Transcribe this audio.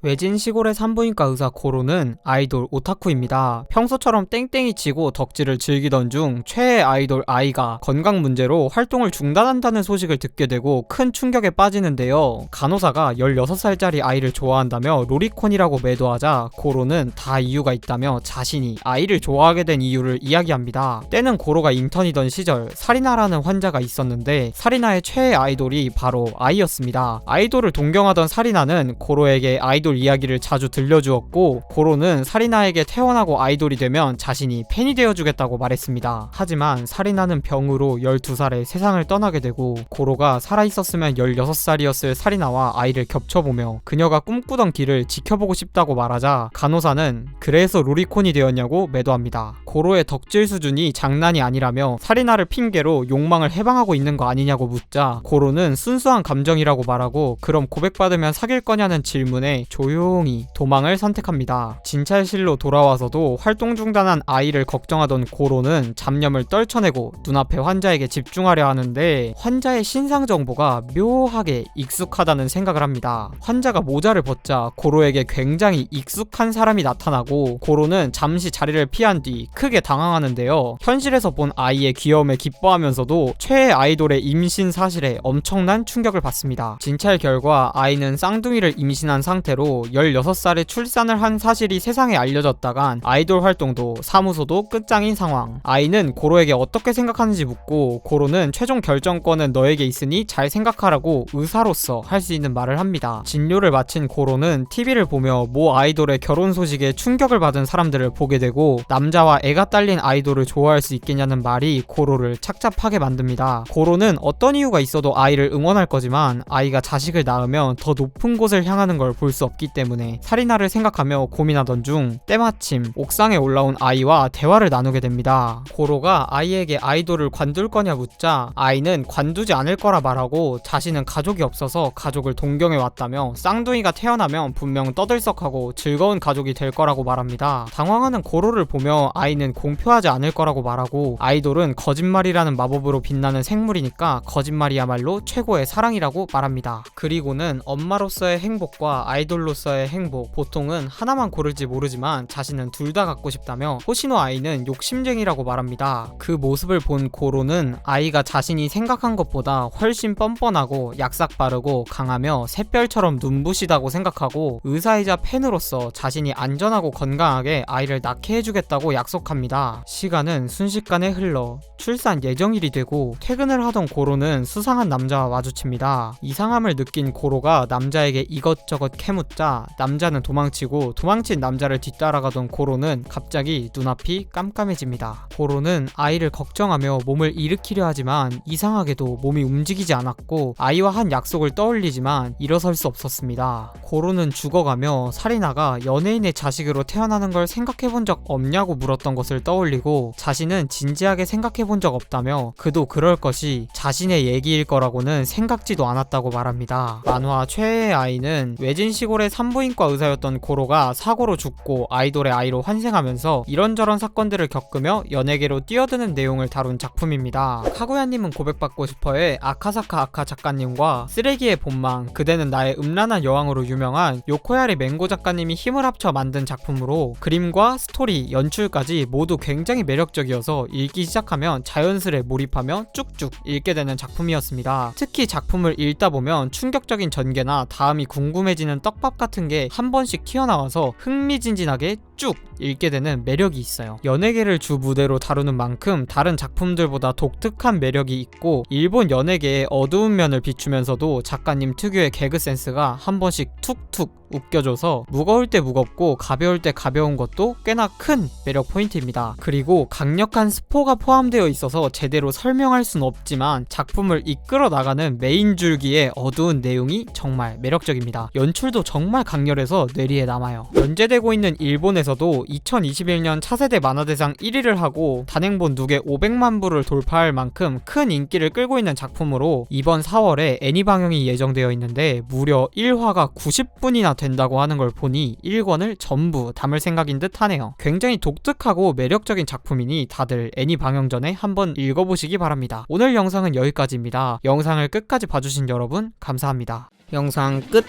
외진 시골의 산부인과 의사 고로는 아이돌 오타쿠입니다. 평소처럼 땡땡이 치고 덕질을 즐기던 중 최애 아이돌 아이가 건강 문제로 활동을 중단한다는 소식을 듣게 되고 큰 충격에 빠지는데요. 간호사가 16살짜리 아이를 좋아한다며 로리콘이라고 매도하자 고로는 다 이유가 있다며 자신이 아이를 좋아하게 된 이유를 이야기합니다. 때는 고로가 인턴이던 시절 사리나라는 환자가 있었는데 사리나의 최애 아이돌이 바로 아이였습니다. 아이돌을 동경하던 사리나는 고로에게 아이돌 이야기를 자주 들려주었고 고로는 사리나에게 태어나고 아이돌이 되면 자신이 팬이 되어주겠다고 말했습니다. 하지만 사리나는 병으로 12살에 세상을 떠나게 되고 고로가 살아있었으면 16살이었을 사리나와 아이를 겹쳐보며 그녀가 꿈꾸던 길을 지켜보고 싶다고 말하자 간호사는 그래서 로리콘이 되었냐고 매도합니다. 고로의 덕질 수준이 장난이 아니라며 사리나를 핑계로 욕망을 해방하고 있는 거 아니냐고 묻자 고로는 순수한 감정이라고 말하고 그럼 고백받으면 사귈 거냐는 질문에 조용히 도망을 선택합니다. 진찰실로 돌아와서도 활동 중단한 아이를 걱정하던 고로는 잡념을 떨쳐내고 눈앞의 환자에게 집중하려 하는데 환자의 신상 정보가 묘하게 익숙하다는 생각을 합니다. 환자가 모자를 벗자 고로에게 굉장히 익숙한 사람이 나타나고 고로는 잠시 자리를 피한 뒤 크게 당황하는데요. 현실에서 본 아이의 귀여움에 기뻐하면서도 최애 아이돌의 임신 사실에 엄청난 충격을 받습니다. 진찰 결과 아이는 쌍둥이를 임신한 상태로 16살에 출산을 한 사실이 세상에 알려졌다간 아이돌 활동도 사무소도 끝장인 상황. 아이는 고로에게 어떻게 생각하는지 묻고 고로는 최종 결정권은 너에게 있으니 잘 생각하라고 의사로서 할 수 있는 말을 합니다. 진료를 마친 고로는 TV를 보며 모 아이돌의 결혼 소식에 충격을 받은 사람들을 보게 되고 남자와 애가 딸린 아이돌을 좋아할 수 있겠냐는 말이 고로를 착잡하게 만듭니다. 고로는 어떤 이유가 있어도 아이를 응원할 거지만 아이가 자식을 낳으면 더 높은 곳을 향하는 걸 볼 수 없기 때문에 살인아를 생각하며 고민하던 중 때마침 옥상에 올라온 아이와 대화를 나누게 됩니다. 고로가 아이에게 아이돌을 관둘 거냐 묻자 아이는 관두지 않을 거라 말하고 자신은 가족이 없어서 가족을 동경해 왔다며 쌍둥이가 태어나면 분명 떠들썩하고 즐거운 가족이 될 거라고 말합니다. 당황하는 고로를 보며 아이는 공표하지 않을 거라고 말하고 아이돌은 거짓말이라는 마법으로 빛나는 생물이니까 거짓말이야말로 최고의 사랑이라고 말합니다. 그리고는 엄마로서의 행복과 아이돌로 서의 행복 보통은 하나만 고를지 모르지만 자신은 둘 다 갖고 싶다며 호시노 아이는 욕심쟁이라고 말합니다. 그 모습을 본 고로는 아이가 자신이 생각한 것보다 훨씬 뻔뻔하고 약삭 빠르고 강하며 샛별처럼 눈부시다고 생각하고 의사이자 팬으로서 자신이 안전하고 건강하게 아이를 낳게 해주겠다고 약속합니다. 시간은 순식간에 흘러 출산 예정일이 되고 퇴근을 하던 고로는 수상한 남자와 마주칩니다. 이상함을 느낀 고로가 남자에게 이것저것 캐묻 자 남자는 도망치고 도망친 남자를 뒤따라가던 고로는 갑자기 눈앞이 깜깜해집니다. 고로는 아이를 걱정하며 몸을 일으키려 하지만 이상하게도 몸이 움직이지 않았고 아이와 한 약속을 떠올리지만 일어설 수 없었습니다. 고로는 죽어가며 살인아가 연예인의 자식으로 태어나는 걸 생각해 본 적 없냐고 물었던 것을 떠올리고 자신은 진지하게 생각해 본 적 없다며 그도 그럴 것이 자신의 얘기일 거라고는 생각지도 않았다고 말합니다. 만화 최애의 아이는 외진 시골 의 산부인과 의사였던 고로가 사고로 죽고 아이돌의 아이로 환생하면서 이런저런 사건들을 겪으며 연예계로 뛰어드는 내용을 다룬 작품입니다. 카구야님은 고백받고 싶어의 아카사카 아카 작가님과 쓰레기의 본망 그대는 나의 음란한 여왕으로 유명한 요코야리 맹고 작가님이 힘을 합쳐 만든 작품으로 그림과 스토리, 연출까지 모두 굉장히 매력적이어서 읽기 시작하면 자연스레 몰입하며 쭉쭉 읽게 되는 작품이었습니다. 특히 작품을 읽다 보면 충격적인 전개나 다음이 궁금해지는 떡밥 같은 게 한 번씩 튀어나와서 흥미진진하게 쭉 읽게 되는 매력이 있어요. 연예계를 주 무대로 다루는 만큼 다른 작품들보다 독특한 매력이 있고 일본 연예계의 어두운 면을 비추면서도 작가님 특유의 개그 센스가 한 번씩 툭툭 웃겨줘서 무거울 때 무겁고 가벼울 때 가벼운 것도 꽤나 큰 매력 포인트입니다. 그리고 강력한 스포가 포함되어 있어서 제대로 설명할 순 없지만 작품을 이끌어 나가는 메인 줄기의 어두운 내용이 정말 매력적입니다. 연출도 정말 강렬해서 뇌리에 남아요. 연재되고 있는 일본에서도 2021년 차세대 만화대상 1위를 하고 단행본 누계 500만 부를 돌파할 만큼 큰 인기를 끌고 있는 작품으로 이번 4월에 애니 방영이 예정되어 있는데 무려 1화가 90분이나 된다고 하는 걸 보니 1권을 전부 담을 생각인 듯 하네요. 굉장히 독특하고 매력적인 작품이니 다들 애니 방영 전에 한번 읽어보시기 바랍니다. 오늘 영상은 여기까지입니다. 영상을 끝까지 봐주신 여러분 감사합니다. 영상 끝!